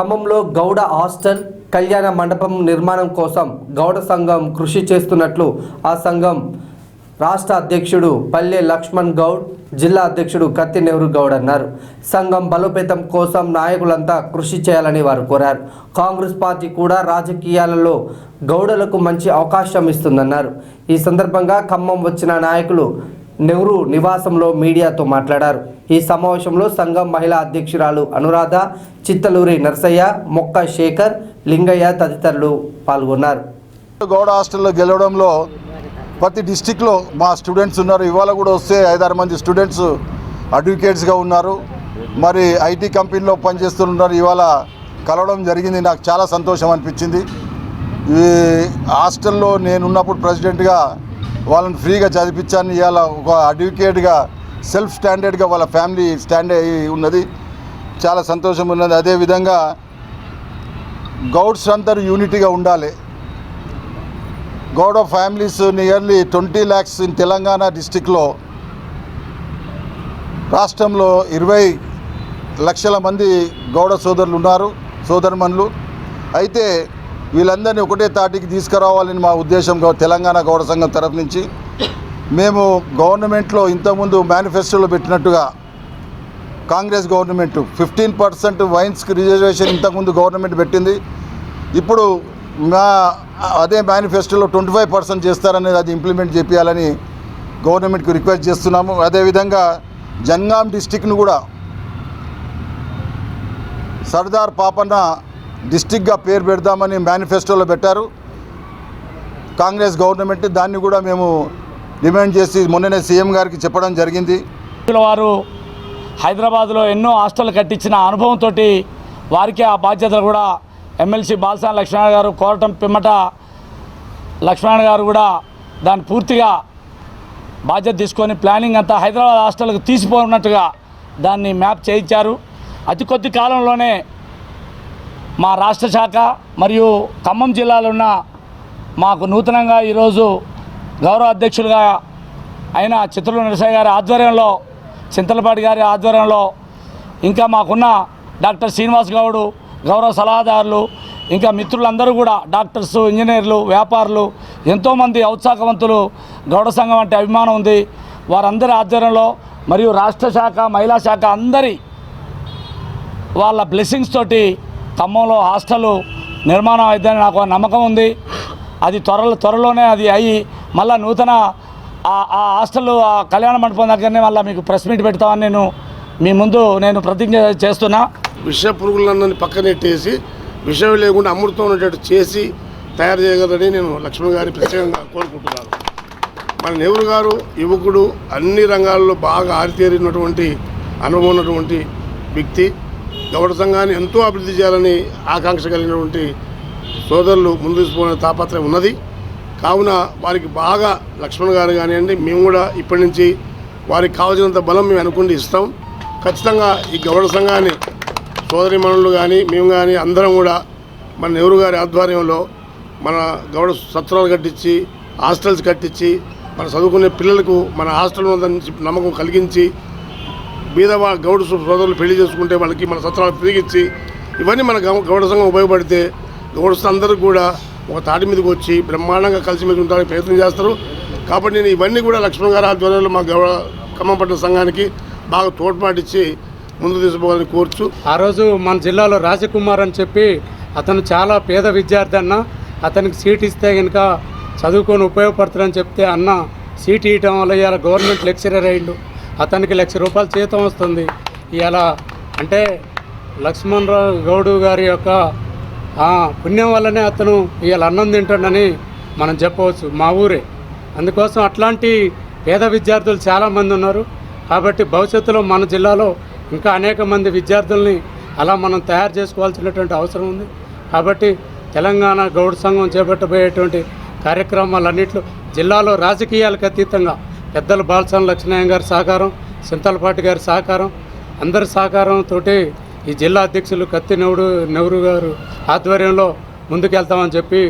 ఖమ్మంలో గౌడ హాస్టల్ కళ్యాణ మండపం నిర్మాణం కోసం గౌడ సంఘం కృషి చేస్తున్నట్లు ఆ సంఘం రాష్ట్ర అధ్యక్షుడు పల్లె లక్ష్మణ్ గౌడ్ జిల్లా అధ్యక్షుడు కత్తి నెహ్రూ గౌడ్ అన్నారు. సంఘం బలోపేతం కోసం నాయకులంతా కృషి చేయాలని వారు కోరారు. కాంగ్రెస్ పార్టీ కూడా రాజకీయాలలో గౌడలకు మంచి అవకాశం ఇస్తుందన్నారు. ఈ సందర్భంగా ఖమ్మం వచ్చిన నాయకులు నెహ్రూ నివాసంలో మీడియాతో మాట్లాడారు. ఈ సమావేశంలో సంఘం మహిళా అధ్యక్షురాలు అనురాధ చిత్తలూరి నర్సయ్య మొక్క శేఖర్ లింగయ్య తదితరులు పాల్గొన్నారు. గౌడ హాస్టల్లో గెలవడంలో ప్రతి డిస్టిక్లో మా స్టూడెంట్స్ ఉన్నారు. ఇవాళ కూడా వస్తే ఐదారు మంది స్టూడెంట్స్ అడ్వకేట్స్గా ఉన్నారు. మరి ఐటీ కంపెనీలో పనిచేస్తున్నారు. ఇవాళ కలవడం జరిగింది. నాకు చాలా సంతోషం అనిపించింది. ఈ హాస్టల్లో నేను ఉన్నప్పుడు ప్రెసిడెంట్గా వాళ్ళని ఫ్రీగా చదివించాను. ఇవాళ ఒక అడ్వకేట్గా సెల్ఫ్ స్టాండర్డ్గా వాళ్ళ ఫ్యామిలీ స్టాండర్డ్ అయి ఉన్నది. చాలా సంతోషం ఉన్నది. అదేవిధంగా గౌడ్స్ అందరూ యూనిటీగా ఉండాలి. Goud of families nearly twenty lakhs in Telangana డిస్టిక్లో. రాష్ట్రంలో ఇరవై లక్షల మంది గౌడ సోదరులు ఉన్నారు. సోదరుమణులు అయితే వీళ్ళందరినీ ఒకటే తాటికి తీసుకురావాలని మా ఉద్దేశం తెలంగాణ గౌడ సంఘం తరఫు నుంచి. మేము గవర్నమెంట్లో ఇంతకుముందు మేనిఫెస్టోలో పెట్టినట్టుగా కాంగ్రెస్ గవర్నమెంట్ ఫిఫ్టీన్ పర్సెంట్ వైన్స్కి రిజర్వేషన్ ఇంతకుముందు గవర్నమెంట్ పెట్టింది. ఇప్పుడు మా అదే మేనిఫెస్టోలో ట్వంటీ ఫైవ్ పర్సెంట్ చేస్తారనేది అది ఇంప్లిమెంట్ చేపించాలని గవర్నమెంట్కి రిక్వెస్ట్ చేస్తున్నాము. అదేవిధంగా జన్గాం డిస్టిక్ను కూడా సర్దార్ పాపన్న డిస్టిక్గా పేరు పెడదామని మేనిఫెస్టోలో పెట్టారు. కాంగ్రెస్ గవర్నమెంట్ దాన్ని కూడా మేము డిమాండ్ చేసి మొన్ననే సీఎం గారికి చెప్పడం జరిగింది. వారు హైదరాబాద్లో ఎన్నో హాస్టల్ కట్టించిన అనుభవంతో వారికి ఆ బాధ్యతలు కూడా ఎమ్మెల్సీ బాలసాని లక్ష్మణ గారు కోరటం పిమ్మట లక్ష్మణ గారు కూడా దాన్ని పూర్తిగా బాధ్యత తీసుకొని ప్లానింగ్ అంతా హైదరాబాద్ హాస్టల్కి తీసిపోయినట్టుగా దాన్ని మ్యాప్ చేయించారు. అతి కొద్ది కాలంలోనే మా రాష్ట్ర శాఖ మరియు ఖమ్మం జిల్లాలో ఉన్న మాకు నూతనంగా ఈరోజు గౌరవ అధ్యక్షులుగా అయిన చిత్రుల నరసయ్య గారి ఆధ్వర్యంలో చింతలపాటి గారి ఆధ్వర్యంలో ఇంకా మాకున్న డాక్టర్ శ్రీనివాస్ గౌడు గౌరవ సలహాదారులు ఇంకా మిత్రులందరూ కూడా డాక్టర్స్ ఇంజనీర్లు వ్యాపారులు ఎంతోమంది ఔత్సాహవంతులు గౌడ సంఘం అంటే అభిమానం ఉంది. వారందరి ఆధ్వర్యంలో మరియు రాష్ట్ర శాఖ మహిళా శాఖ అందరి వాళ్ళ బ్లెస్సింగ్స్ తోటి ఖమ్మంలో హాస్టల్ నిర్మాణం అయిద్దని నాకు నమ్మకం ఉంది. అది త్వరలో త్వరలోనే అది అయ్యి మళ్ళీ నూతన ఆ- ఆ హాస్టల్ ఆ కళ్యాణ మండపం దగ్గరనే మళ్ళీ మీకు ప్రెస్ మీట్ పెడతామని నేను మీ ముందు నేను ప్రతిజ్ఞ చేస్తున్నా. విష పురుగులన్నీ పక్కనెట్టేసి విషయం లేకుండా అమృతం ఉన్నట్టు చేసి తయారు చేయగలరని నేను లక్ష్మణ్ గారి ప్రత్యేకంగా కోరుకుంటున్నాను. మన నెహ్రూ గారు యువకుడు అన్ని రంగాల్లో బాగా ఆరితేరినటువంటి అనుభవం ఉన్నటువంటి వ్యక్తి. గౌడ సంఘాన్ని ఎంతో అభివృద్ధి చేయాలని ఆకాంక్ష కలిగినటువంటి సోదరులు ముందు తీసుకునే తాపత్రయం ఉన్నది. కావున వారికి బాగా లక్ష్మణ్ గారు కానివ్వండి మేము కూడా ఇప్పటి నుంచి వారికి కావాల్సినంత బలం మేము అనుకుంటే ఇస్తాం. ఖచ్చితంగా ఈ గౌడ సంఘాన్ని సోదరిమణులు కానీ మేము కానీ అందరం కూడా మన నెహ్రూ గారి ఆధ్వర్యంలో మన గౌడ సత్రాలు కట్టించి హాస్టల్స్ కట్టించి మన చదువుకునే పిల్లలకు మన హాస్టల్ ఉందని నమ్మకం కలిగించి బీదవా గౌడ సోదరులు పెళ్ళి చేసుకుంటే వాళ్ళకి మన సత్రాలు పెరిగించి ఇవన్నీ మన గౌడ సంఘం ఉపయోగపడితే గౌడస్థ అందరూ కూడా ఒక తాటి మీదకి వచ్చి బ్రహ్మాండంగా కలిసిమెలిసి ఉండడానికి ప్రయత్నం చేస్తారు. కాబట్టి నేను ఇవన్నీ కూడా లక్ష్మణ్ గారి ఆధ్వర్యంలో మా గౌడ ఖమ్మంపట్నం సంఘానికి బాగా తోడ్పాటిచ్చి ముందు తీసుకోవాలని కోరుచు. ఆ రోజు మన జిల్లాలో రాజకుమార్ అని చెప్పి అతను చాలా పేద విద్యార్థి అన్న అతనికి సీట్ ఇస్తే కనుక చదువుకొని ఉపయోగపడుతుందని చెప్తే అన్న సీట్ ఇవ్వటం వల్ల ఇలా గవర్నమెంట్ లెక్చరర్ అయ్యిండు. అతనికి లక్ష రూపాయలు జీతం వస్తుంది. ఇవాళ అంటే లక్ష్మణరావు గౌడు గారి యొక్క పుణ్యం వల్లనే అతను ఇవాళ అన్నం తింటాడని మనం చెప్పవచ్చు మా ఊరే. అందుకోసం అట్లాంటి పేద విద్యార్థులు చాలామంది ఉన్నారు. కాబట్టి భవిష్యత్తులో మన జిల్లాలో ఇంకా అనేక మంది విద్యార్థుల్ని అలా మనం తయారు చేసుకోవాల్సినటువంటి అవసరం ఉంది. కాబట్టి తెలంగాణ గౌడ సంఘం చేపట్టబోయేటువంటి కార్యక్రమాలన్నింటిలో జిల్లాలో రాజకీయాలకు అతీతంగా పెద్దలు బాలసాని లక్ష్మణయ్య గారి సహకారం సింతలపాటి గారి సహకారం అందరి సహకారంతో ఈ జిల్లా అధ్యక్షులు కత్తి నెవరు నెహ్రూ గారు ఆధ్వర్యంలో ముందుకెళ్తామని చెప్పి